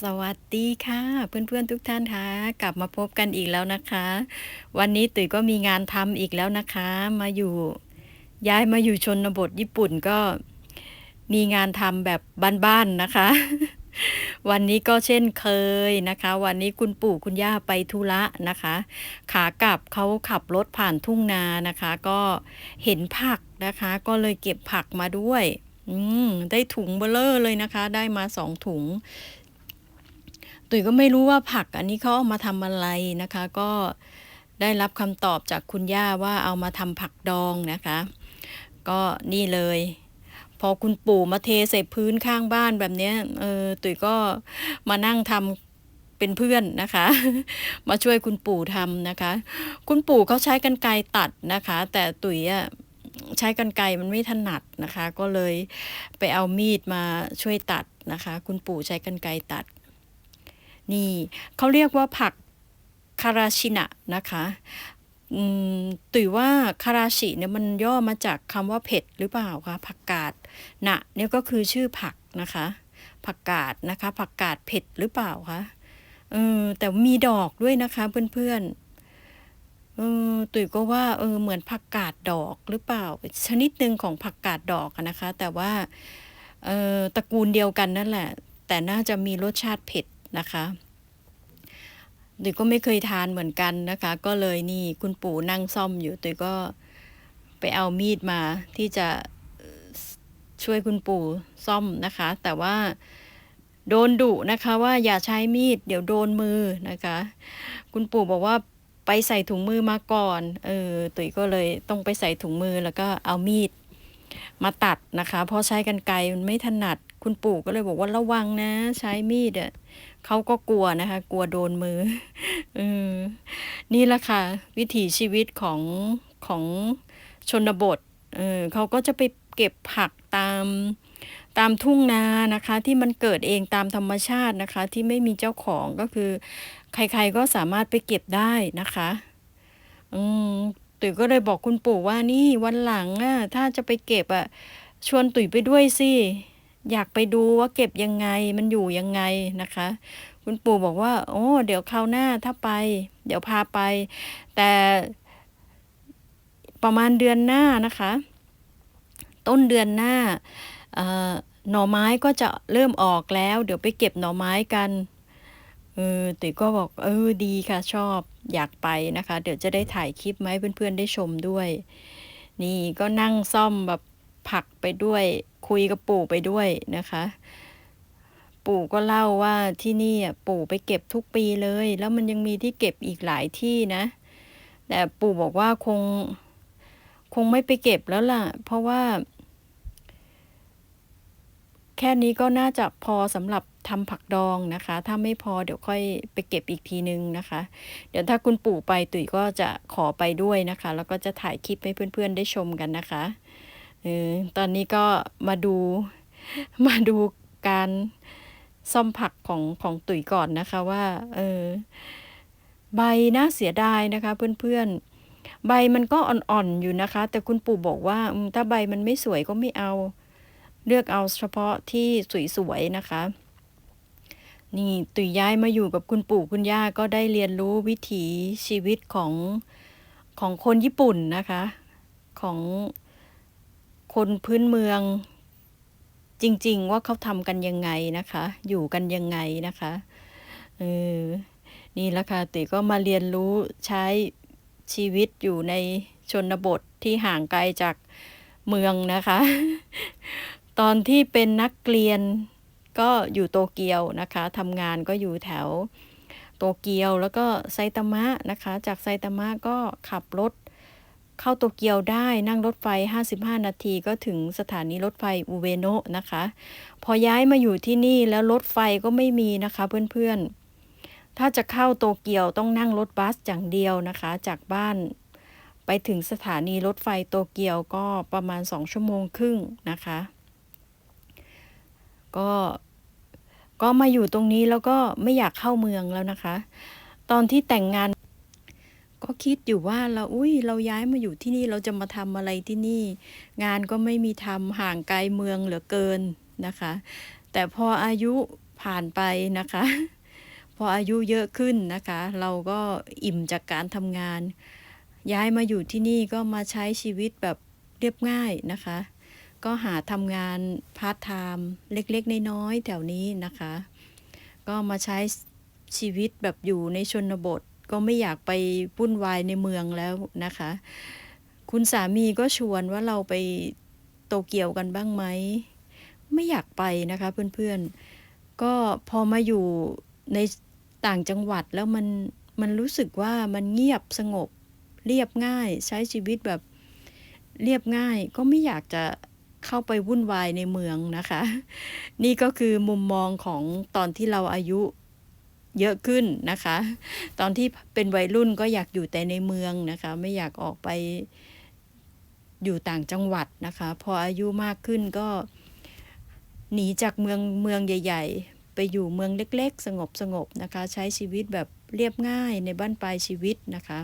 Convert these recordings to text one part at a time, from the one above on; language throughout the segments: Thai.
สวัสดีค่ะ เพื่อนๆทุกท่านค่ะกลับมาพบกันอีกแล้วนะคะ วันนี้ตุ๋ยก็มีงานทำอีกแล้วนะคะ มาอยู่ย้ายมาอยู่ชนบทญี่ปุ่นก็มีงานทำแบบบ้านๆนะคะ วันนี้ก็เช่นเคยนะคะ วันนี้คุณปู่คุณย่าไปธุระนะคะ ขากลับเขาขับรถผ่านทุ่งนานะคะ ก็เห็นผักนะคะ ก็เลยเก็บผักมาด้วย อืมได้ถุงเบลเลอร์เลยนะคะ ได้มาสองถุง ตุ๋ยก็ไม่รู้ว่าผักอันนี้เขาเอามาทำอะไรนะคะ ก็ได้รับคำตอบจากคุณย่าว่าเอามาทำผักดองนะคะ ก็นี่เลย พอคุณปู่มาเทใส่พื้นข้างบ้านแบบนี้เออตุ๋ยก็มานั่งทำเป็นเพื่อนนะคะ มาช่วยคุณปู่ทำนะคะ คุณปู่เขาใช้กรรไกรตัดนะคะ แต่ตุ๋ยอะใช้กรรไกรมันไม่ถนัดนะคะ ก็เลยไปเอามีดมาช่วยตัดนะคะ คุณปู่ใช้กรรไกรตัด นี่เขาเรียกว่าผักคาราชินะนะคะอืมตุ๋ยว่าคาราชิเนี่ยมันย่อมาจากคำว่าเผ็ดหรือเปล่าคะผักกาดนะเนี่ยก็คือชื่อผักนะคะ ผักกาดนะคะ ผักกาดเผ็ดหรือเปล่าคะเออแต่มีดอกด้วยนะคะเพื่อนๆเออตุ๋ยก็ว่าเออเหมือนผักกาดดอกหรือเปล่า ชนิดหนึ่งของผักกาดดอกนะคะ แต่ว่าเออตระกูลเดียวกันนั่นแหละ แต่น่าจะมีรสชาติเผ็ด นะคะตุ๋ยก็ไม่เคยทานเหมือนกันนะคะ ก็เลยนี่คุณปู่นั่งซ่อมอยู่ตุ๋ยก็ไปเอามีดมาที่จะช่วยคุณปู่ซ่อมนะคะ แต่ว่าโดนดุนะคะว่าอย่าใช้มีด เดี๋ยวโดนมือนะคะ คุณปู่บอกว่าไปใส่ถุงมือมาก่อน เออตุ๋ยก็เลยต้องไปใส่ถุงมือแล้วก็เอามีด มาตัดนะคะ เพราะใช้กันไกมันไม่ถนัด คุณปู่ก็เลยบอกว่าระวังนะ ใช้มีดอะเขาก็กลัวนะคะ กลัวโดนมือเออนี่แหละค่ะ วิถีชีวิตของของชนบทเออเขาก็จะไปเก็บผักตามตามทุ่งนานะคะ ที่มันเกิดเองตามธรรมชาตินะคะ ที่ไม่มีเจ้าของก็คือ ใครๆก็สามารถไปเก็บได้นะคะ อืม ตุ๋ยก็เลยบอกคุณปู่ว่านี่วันหลังอะถ้าจะไปเก็บอะชวนตุ๋ยไปด้วยสิ อยากไปดูว่าเก็บยังไงมันอยู่ยังไงนะคะ คุณปู่บอกว่า โอ้เดี๋ยวคราวหน้าถ้าไป เดี๋ยวพาไป แต่ประมาณเดือนหน้านะคะ ต้นเดือนหน้าหน่อไม้ก็จะเริ่มออกแล้ว เดี๋ยวไปเก็บหน่อไม้กันเออติ๋วก็บอก เออดีค่ะชอบ อยากไปนะคะ เดี๋ยวจะได้ถ่ายคลิปมาให้เพื่อนๆได้ชมด้วย นี่ก็นั่งซ่อมแบบผักไปด้วย คุยกับปู่ไปด้วยนะคะ ปู่ก็เล่าว่าที่นี่อะปู่ไปเก็บทุกปีเลย แล้วมันยังมีที่เก็บอีกหลายที่นะ แต่ปู่บอกว่าคง คงไม่ไปเก็บแล้วล่ะ เพราะว่า แค่นี้ก็น่าจะพอสำหรับทำผักดองนะคะ ถ้าไม่พอเดี๋ยวค่อยไปเก็บอีกทีนึงนะคะ เดี๋ยวถ้าคุณปู่ไปตุ๋ยก็จะขอไปด้วยนะคะ แล้วก็จะถ่ายคลิปให้เพื่อนๆได้ชมกันนะคะเออตอนนี้ก็มาดูมาดูการซ่อมผักของของตุ๋ยก่อนนะคะว่าเออใบน่าเสียดายนะคะเพื่อนๆ ใบมันก็อ่อนๆอยู่นะคะ แต่คุณปู่บอกว่าถ้าใบมันไม่สวยก็ไม่เอา เลือกเอาเฉพาะที่สวยๆนะคะ นี่ตุยย้ายมาอยู่กับคุณปู่คุณย่าก็ได้เรียนรู้วิถีชีวิตของของคนญี่ปุ่นนะคะ ของคนพื้นเมืองจริง ๆ ว่าเขาทำกันยังไงนะคะ อยู่กันยังไงนะคะเออนี่แหละค่ะตุยก็มาเรียนรู้ใช้ชีวิตอยู่ในชนบทที่ห่างไกลจากเมืองนะคะ ตอนที่เป็นนักเรียนก็อยู่โตเกียวนะคะทำงานก็อยู่แถวโตเกียวแล้วก็ไซตามะนะคะ จากไซตามะก็ขับรถเข้าโตเกียวได้นั่งรถไฟ 55 นาทีก็ถึงสถานีรถไฟอุเวโนะนะคะ พอย้ายมาอยู่ที่นี่แล้วรถไฟก็ไม่มีนะคะเพื่อนๆ ถ้าจะเข้าโตเกียวต้องนั่งรถบัสอย่างเดียวนะคะ จากบ้านไปถึงสถานีรถไฟโตเกียวก็ประมาณ 2 ชั่วโมงครึ่งนะคะ ก็ก็มาอยู่ตรงนี้แล้วก็ไม่อยากเข้าเมืองแล้วนะคะ ตอนที่แต่งงาน ก็คิดอยู่ว่าเราอุ้ยเราย้ายมาอยู่ที่นี่เราจะมาทำอะไรที่นี่ งานก็ไม่มีทำห่างไกลเมืองเหลือเกินนะคะ แต่พออายุผ่านไปนะคะ พออายุเยอะขึ้นนะคะ เราก็อิ่มจากการทำงาน ย้ายมาอยู่ที่นี่ก็มาใช้ชีวิตแบบเรียบง่ายนะคะ ก็หาทำงานพาร์ทไทม์เล็กๆ น้อยๆแถวนี้นะคะ ก็มาใช้ชีวิตแบบอยู่ในชนบท ก็ไม่อยากไปวุ่นวายในเมืองแล้วนะคะ คุณสามีก็ชวนว่าเราไปโตเกียวกันบ้างไหม ไม่อยากไปนะคะเพื่อนๆ ก็พอมาอยู่ในต่างจังหวัดแล้วมันมันรู้สึกว่ามันเงียบสงบเรียบง่ายใช้ชีวิตแบบเรียบง่ายก็ไม่อยากจะ เข้าไปวุ่นวายในเมืองนะคะ นี่ก็คือมุมมองของตอนที่เราอายุเยอะขึ้นนะคะ ตอนที่เป็นวัยรุ่นก็อยากอยู่แต่ในเมืองนะคะ ไม่อยากออกไปอยู่ต่างจังหวัดนะคะ พออายุมากขึ้นก็หนีจากเมืองเมืองใหญ่ ๆ ไปอยู่เมืองเล็ก ๆ สงบสงบๆนะคะ ใช้ชีวิตแบบเรียบง่ายในบ้านปลายชีวิตนะคะ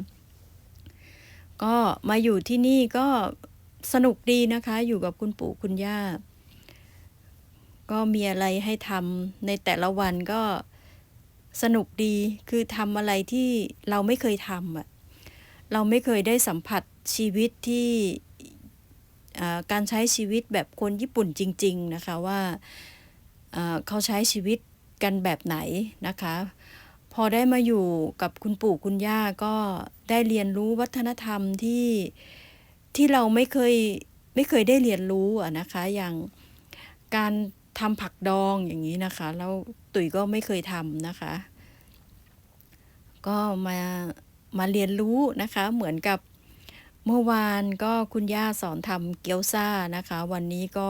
ก็มาอยู่ที่นี่ก็ สนุกดีนะคะ อยู่กับคุณปู่คุณย่า ก็มีอะไรให้ทำในแต่ละวันก็สนุกดีคือทำอะไรที่เราไม่เคยทำอะเราไม่เคยได้สัมผัสชีวิตที่การใช้ชีวิตแบบคนญี่ปุ่นจริง ๆ นะคะว่าเขาใช้ชีวิตกันแบบไหนนะคะ พอได้มาอยู่กับคุณปู่คุณย่าก็ได้เรียนรู้วัฒนธรรมที่ ที่เราไม่เคยไม่เคยได้เรียนรู้อะนะคะอย่างการทำผักดองอย่างนี้นะคะ แล้วตุ๋ยก็ไม่เคยทำนะคะ ก็มามาเรียนรู้นะคะ เหมือนกับเมื่อวานก็คุณย่าสอนทำเกี๊ยวซ่านะคะ วันนี้ก็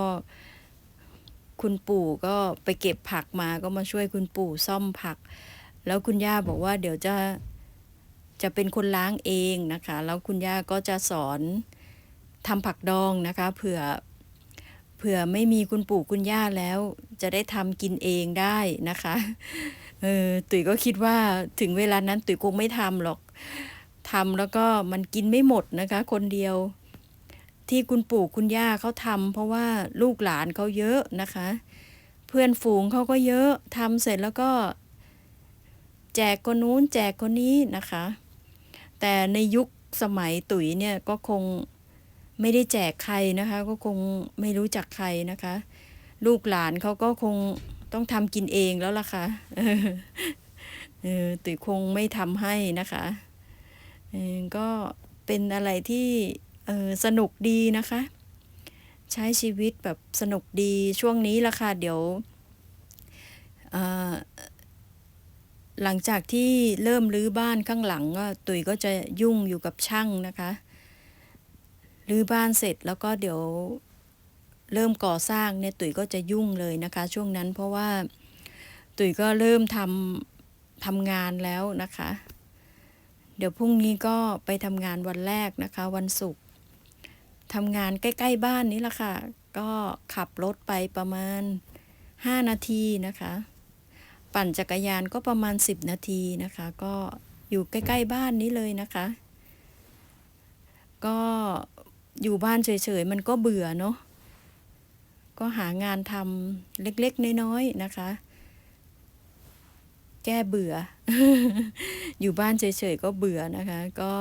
คุณปู่ก็ไปเก็บผักมาก็มาช่วยคุณปู่ซ่อมผัก แล้วคุณย่าบอกว่าเดี๋ยวจะจะเป็นคนล้างเองนะคะ แล้วคุณย่าก็จะสอน ทำผักดองนะคะเผื่อเผื่อไม่มีคุณปู่คุณย่าแล้ว จะได้ทำกินเองได้นะคะเออตุ๋ยก็คิดว่าถึงเวลานั้นตุ๋ยคงไม่ทำหรอกทำแล้วก็มันกินไม่หมดนะคะ คนเดียว ที่คุณปู่คุณย่าเขาทำเพราะว่าลูกหลานเขาเยอะนะคะ เพื่อนฝูงเขาก็เยอะทำเสร็จแล้วก็ แจกคนนู้นแจกคนนี้นะคะ แต่ในยุคสมัยตุ๋ยเนี่ยก็คง ไม่ได้แจกใครนะคะ ก็คงไม่รู้จักใครนะคะ ลูกหลานเขาก็คงต้องทำกินเองแล้วล่ะค่ะเออตุ๋ยคงไม่ทำให้นะคะเออก็เป็นอะไรที่เออสนุกดีนะคะ ใช้ชีวิตแบบสนุกดีช่วงนี้ละค่ะ เดี๋ยวหลังจากที่เริ่มรื้อบ้านข้างหลังก็ตุ๋ยก็จะยุ่งอยู่กับช่างนะคะ รื้อบ้านเสร็จแล้วก็เดี๋ยวเริ่มก่อสร้างเนี่ยตุ๋ยก็จะยุ่งเลยนะคะ ช่วงนั้นเพราะว่าตุ๋ยก็เริ่มทำทำงานแล้วนะคะ เดี๋ยวพรุ่งนี้ก็ไปทำงานวันแรกนะคะ วันศุกร์ทำงานใกล้ ๆ บ้านนี้ละค่ะ ก็ขับรถไปประมาณ 5 นาทีนะคะ ปั่นจักรยานก็ประมาณ 10 นาทีนะคะ ก็อยู่ใกล้ ๆ บ้านนี้เลยนะคะ ก็ อยู่บ้านเฉยๆ มันก็เบื่อเนาะก็หางานทำเล็กๆ น้อยๆ นะคะ แก้เบื่อ อยู่บ้านเฉยๆ ก็เบื่อนะคะ ก็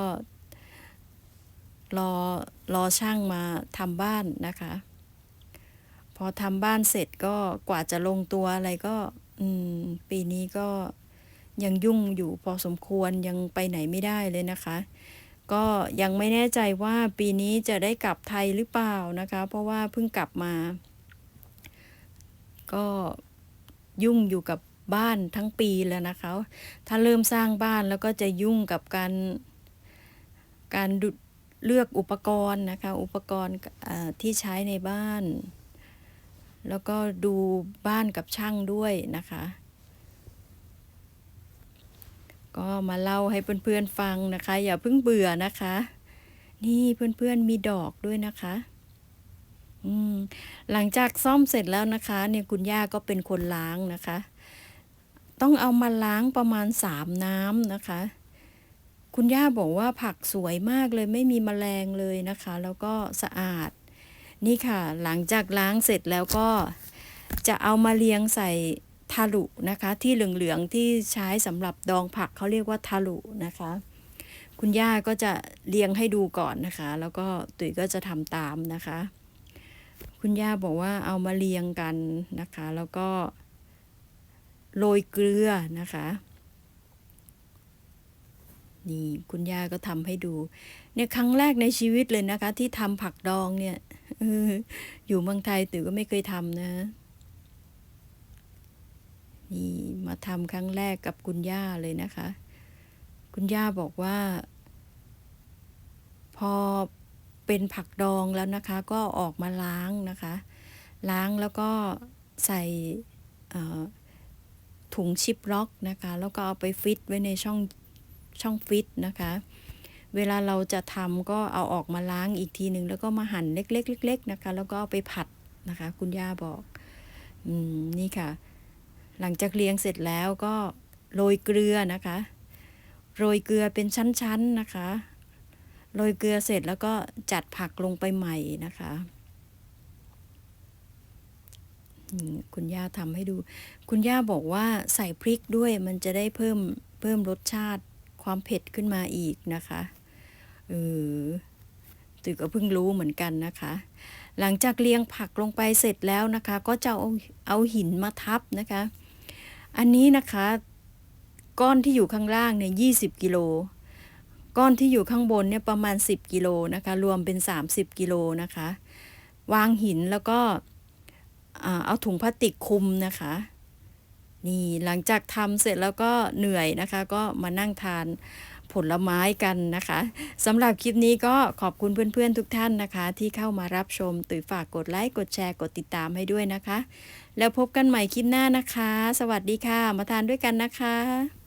รอรอช่างมาทำบ้านนะคะ พอทำบ้านเสร็จก็กว่าจะลงตัวอะไรก็ อืม ปีนี้ก็ยังยุ่งอยู่พอสมควรยังไปไหนไม่ได้เลยนะคะ ก็ยังไม่แน่ใจว่าปีนี้จะได้กลับไทยหรือเปล่านะคะ เพราะว่าเพิ่งกลับมา ก็ยุ่งอยู่กับบ้านทั้งปีแล้วนะคะ ถ้าเริ่มสร้างบ้านแล้วก็จะยุ่งกับการการดุเลือกอุปกรณ์นะคะ อุปกรณ์ที่ใช้ในบ้าน แล้วก็ดูบ้านกับช่างด้วยนะคะ ก็มาเล่าให้เพื่อนๆฟังนะคะ อย่าเพิ่งเบื่อนะคะ นี่เพื่อนๆมีดอกด้วยนะคะอืมหลังจากซ่อมเสร็จแล้วนะคะ เนี่ยคุณย่าก็เป็นคนล้างนะคะ ต้องเอามาล้างประมาณสามน้ำนะคะ คุณย่าบอกว่าผักสวยมากเลยไม่มีแมลงเลยนะคะ แล้วก็สะอาด นี่ค่ะ หลังจากล้างเสร็จแล้วก็จะเอามาเรียงใส่ ทารุนะคะที่เหลืองๆที่ใช้สำหรับดองผักเขาเรียกว่าทารุนะคะ คุณย่าก็จะเรียงให้ดูก่อนนะคะ แล้วก็ตุ๋ยก็จะทำตามนะคะ คุณย่าบอกว่าเอามาเรียงกันนะคะ แล้วก็โรยเกลือนะคะนี่คุณย่าก็ทำให้ดู เนี่ยครั้งแรกในชีวิตเลยนะคะ ที่ทำผักดองเนี่ยอยู่เมืองไทยตือก็ไม่เคยทำนะ นี่มาทำครั้งแรกกับคุณย่าเลยนะคะ คุณย่าบอกว่า พอเป็นผักดองแล้วนะคะ ก็ออกมาล้างนะคะ ล้างแล้วก็ใส่ถุงชิปล็อกนะคะ แล้วก็เอาไปฟิตไว้ในช่องช่องฟิตนะคะ เวลาเราจะทำก็เอาออกมาล้างอีกทีหนึ่งแล้วก็มาหั่นเล็กๆเล็กๆนะคะ แล้วก็เอาไปผัดนะคะ คุณย่าบอก อืม นี่ค่ะ หลังจากเลี้ยงเสร็จแล้วก็โรยเกลือนะคะ โรยเกลือเป็นชั้นๆนะคะ โรยเกลือเสร็จแล้วก็จัดผักลงไปใหม่นะคะ คุณย่าทำให้ดู คุณย่าบอกว่าใส่พริกด้วยมันจะได้เพิ่มเพิ่มรสชาติความเผ็ดขึ้นมาอีกนะคะเออตือก็เพิ่งรู้เหมือนกันนะคะ หลังจากเรียงผักลงไปเสร็จแล้วนะคะ ก็จะเอาเอาหินมาทับนะคะ อันนี้นะคะ ก้อนที่อยู่ข้างล่างเนี่ยยีกิโล ก้อนที่อยู่ข้างบนเนี่ยประมาณ 10 กิโลนะคะ รวมเป็น 30 กิโลนะคะ วางหินแล้วก็เอาถุงพลาสติกคุมนะคะ นี่หลังจากทำเสร็จแล้วก็เหนื่อยนะคะ ก็มานั่งทาน ผลไม้กันนะคะสำหรับคลิปนี้ก็ขอบคุณเพื่อนๆทุกท่านนะคะ ที่เข้ามารับชมตือฝากกดไลค์กดแชร์กดติดตามให้ด้วยนะคะ แล้วพบกันใหม่คลิปหน้านะคะ สวัสดีค่ะ มาทานด้วยกันนะคะ